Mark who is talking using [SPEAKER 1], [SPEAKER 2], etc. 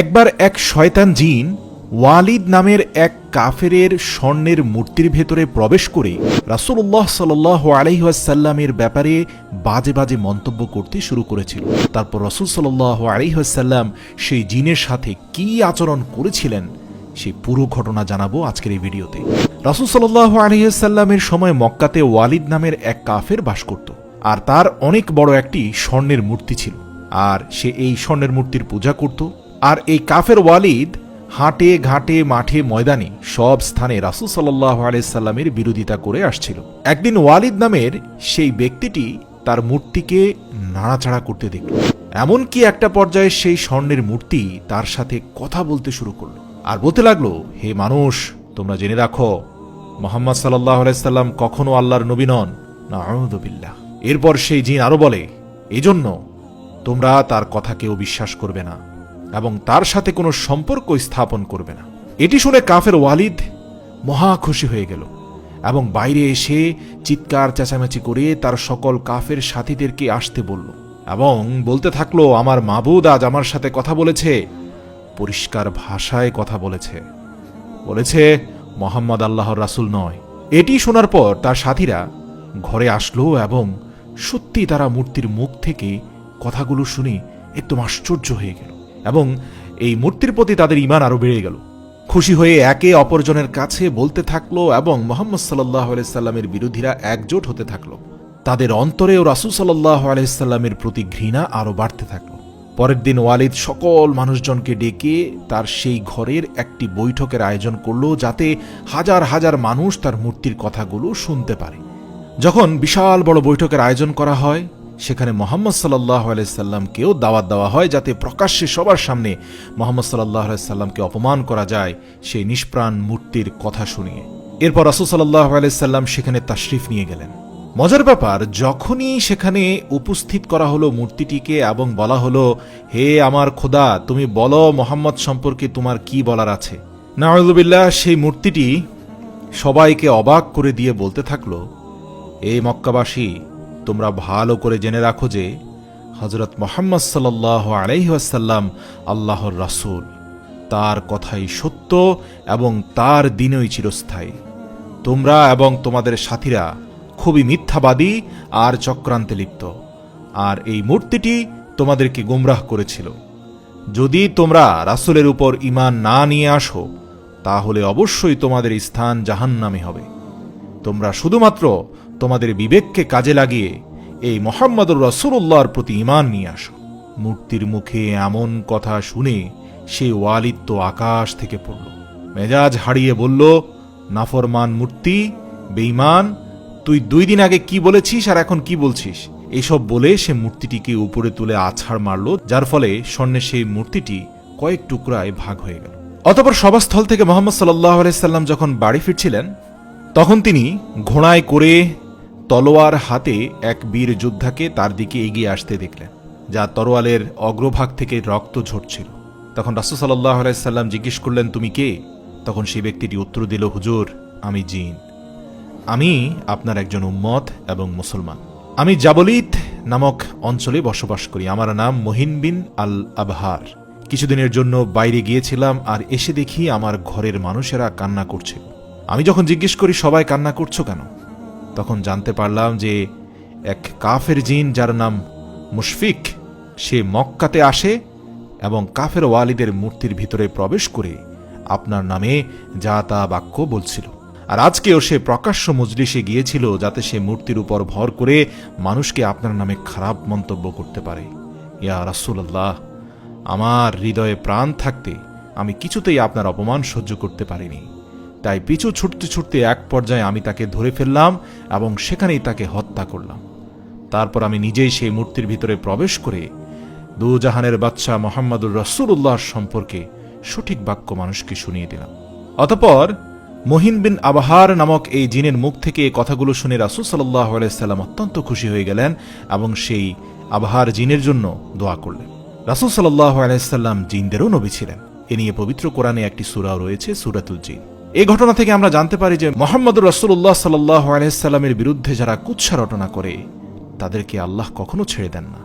[SPEAKER 1] একবার এক শয়তান জিন ওয়ালিদ নামের এক কাফেরের স্বর্ণের মূর্তির ভেতরে প্রবেশ করে রাসূলুল্লাহ সাল্লাহ আলহিহাসাল্লামের ব্যাপারে বাজে বাজে মন্তব্য করতে শুরু করেছিল। তারপর রসুল সাল্লাহ আলহিহাসাল্লাম সেই জিনের সাথে কি আচরণ করেছিলেন সেই পুরো ঘটনা জানাব আজকের এই ভিডিওতে। রাসুল সাল্লাহ আলহিহাসাল্লামের সময় মক্কাতে ওয়ালিদ নামের এক কাফের বাস করত, আর তার অনেক বড় একটি স্বর্ণের মূর্তি ছিল। আর সে এই স্বর্ণের মূর্তির পূজা করত আর এই কাফের ওয়ালিদ হাটে ঘাটে মাঠে ময়দানে সব স্থানে রাসুল সাল্লাহ আলাইসাল্লামের বিরোধিতা করে আসছিল। একদিন ওয়ালিদ নামের সেই ব্যক্তিটি তার মূর্তিকে নাড়াচাড়া করতে দেখল। এমনকি একটা পর্যায়ে সেই স্বর্ণের মূর্তি তার সাথে কথা বলতে শুরু করল আর বলতে লাগল, হে মানুষ, তোমরা জেনে রাখো, মোহাম্মদ সাল্লাহ আলাইসাল্লাম কখনো আল্লাহর নবী নন। না এরপর সেই জিন আরও বলে, এজন্য তোমরা তার কথা কেউ বিশ্বাস করবে না। এবং তার সাথে কোনো সম্পর্ক স্থাপন করবে না। এটি শুনে কাফের ওয়ালিদ মহা খুশি হয়ে গেল এবং বাইরে এসে চিৎকার, চেঁচামেচি করে তার সকল কাফের সাথীদেরকে আসতে বলল এবং বলতে থাকল, আমার মাবুদ আজ আমার সাথে কথা বলেছে, পরিষ্কার ভাষায় কথা বলেছে। বলেছে, মোহাম্মদ আল্লাহর রাসূল নয়। এটি শোনার পর তার সাথীরা ঘরে আসলো এবং সত্যি তারা মূর্তির মুখ থেকে কথাগুলো শুনে একদম আশ্চর্য হয়ে গেল। এবং এই মূর্তির প্রতি তাদের ইমান আরও বেড়ে গেল। খুশি হয়ে একে অপরজনের কাছে বলতে থাকল এবং মোহাম্মদ সাল্লাহ আলাইসাল্লামের বিরোধীরা একজোট হতে থাকল। তাদের অন্তরেও রাসুল সাল্লাহ আলাইসাল্লামের প্রতি ঘৃণা আরও বাড়তে থাকল। পরের দিন ওয়ালিদ সকল মানুষজনকে ডেকে তার সেই ঘরের একটি বৈঠকের আয়োজন করল যাতে হাজার হাজার মানুষ তার মূর্তির কথাগুলো শুনতে পারে। যখন বিশাল বড় বৈঠকের আয়োজন করা হয় সেখানে মোহাম্মদ সাল্লাহ আলাইসাল্লামকেও দাওয়াত দেওয়া হয় যাতে প্রকাশ্যে সবার সামনে মোহাম্মদ সাল্লাহ আলাইসাল্লামকে অপমান করা যায় সেই নিষ্প্রাণ মূর্তির কথা শুনিয়ে। এরপর রাসুল সাল্লাহ আলাইসাল্লাম সেখানে তাশরিফ নিয়ে গেলেন। মজার ব্যাপার, যখনই সেখানে উপস্থিত করা হলো মূর্তিটিকে এবং বলা হলো, হে আমার খোদা, তুমি বলো মোহাম্মদ সম্পর্কে তোমার কি বলার আছে? নাওয়াজুবিল্লাহ সেই মূর্তিটি সবাইকে অবাক করে দিয়ে বলতে থাকল এই মক্কাবাসী তোমরা ভালো করে জেনে রাখো যে হজরত মোহাম্মদ সাল্লাহ আলাইহাসাল্লাম আল্লাহর রাসূল। তার কথাই সত্য এবং তার দিনই চিরস্থায়ী। তোমরা এবং তোমাদের সাথীরা খুবই মিথ্যাবাদী আর চক্রান্তে লিপ্ত। আর এই মূর্তিটি তোমাদেরকে গুমরাহ করেছিল। যদি তোমরা রাসূলের উপর ঈমান না নিয়ে আসো, তাহলে অবশ্যই তোমাদের স্থান জাহান্নামে হবে। তোমরা শুধুমাত্র তোমাদের বিবেককে কাজে লাগিয়ে এই মোহাম্মদুর রসুল্লাহর প্রতি ইমান নিয়ে আসো। মূর্তির মুখে এমন কথা শুনে সে ওয়ালিদ তো আকাশ থেকে পড়ল। মেজাজ হারিয়ে বলল, নাফরমান মূর্তি, বেঈমান, তুই দুই দিন আগে কি বলেছিস আর এখন কি বলছিস? এসব বলে সে মূর্তিটিকে উপরে তুলে আছাড় মারল, যার ফলে স্বর্ণের সেই মূর্তিটি কয়েক টুকরায় ভাগ হয়ে গেল। অতপর সভাস্থল থেকে মোহাম্মদ সাল্লাহ আলাইসাল্লাম যখন বাড়ি ফিরছিলেন, তখন তিনি ঘোড়ায় করে তলোয়ার হাতে এক বীর যোদ্ধাকে তার দিকে এগিয়ে আসতে দেখলেন, যা তরোয়ালের অগ্রভাগ থেকে রক্ত ঝরছিল। তখন রাসু সাল্লাহ আলাইসাল্লাম জিজ্ঞেস করলেন, তুমি কে? তখন সেই ব্যক্তিটি উত্তর দিল, হুজুর, আমি জিন। আমি আপনার একজন উম্মত এবং মুসলমান। আমি জাবলিত নামক অঞ্চলে বসবাস করি। আমার নাম মহিন বিন আল আবহার কিছুদিনের জন্য বাইরে গিয়েছিলাম আর এসে দেখি আমার ঘরের মানুষেরা কান্না করছে। আমি যখন জিজ্ঞেস করি, সবাই কান্না করছ কেন? তখন জানতে পারলাম যে এক কাফের জিন যার নাম মুশফিক, সে মক্কাতে আসে এবং কাফের ওয়ালিদের মূর্তির ভিতরে প্রবেশ করে আপনার নামে যা তা বাক্য বলছিল। আর আজকেও সে প্রকাশ্য মজলিসে গিয়েছিল যাতে সে মূর্তির উপর ভর করে মানুষকে আপনার নামে খারাপ মন্তব্য করতে পারে। ইয়া রাসুল্লাহ আমার হৃদয়ে প্রাণ থাকতে আমি কিছুতেই আপনার অপমান সহ্য করতে পারিনি। তাই পিছু ছুটতে ছুটতে এক পর্যায়ে আমি তাকে ধরে ফেললাম এবং সেখানেই তাকে হত্যা করলাম। তারপর আমি নিজেই সেই মূর্তির ভিতরে প্রবেশ করে দুজাহানের বাচ্চা মোহাম্মদুর রসুল্লাহর সম্পর্কে সঠিক বাক্য মানুষকে শুনিয়ে দিলাম। অতপর মহিন বিন আবাহার নামক এই জিনের মুখ থেকে কথাগুলো শুনে রাসুল সাল্লাহ আলাইসাল্লাম অত্যন্ত খুশি হয়ে গেলেন এবং সেই আবাহার জিনের জন্য দোয়া করলেন। রাসুল সাল্লাহ আলাইসাল্লাম জিনদেরও নবী ছিলেন। এ নিয়ে পবিত্র কোরআনে একটি সুরাও রয়েছে, সুরাতুল জিন। এই ঘটনা থেকে আমরা জানতে পারি যে মোহাম্মদ রসুল্লাহ সাল্লাহ আলাইসাল্লামের বিরুদ্ধে যারা কুৎসা রটনা করে, তাদেরকে আল্লাহ কখনো ছেড়ে দেন না।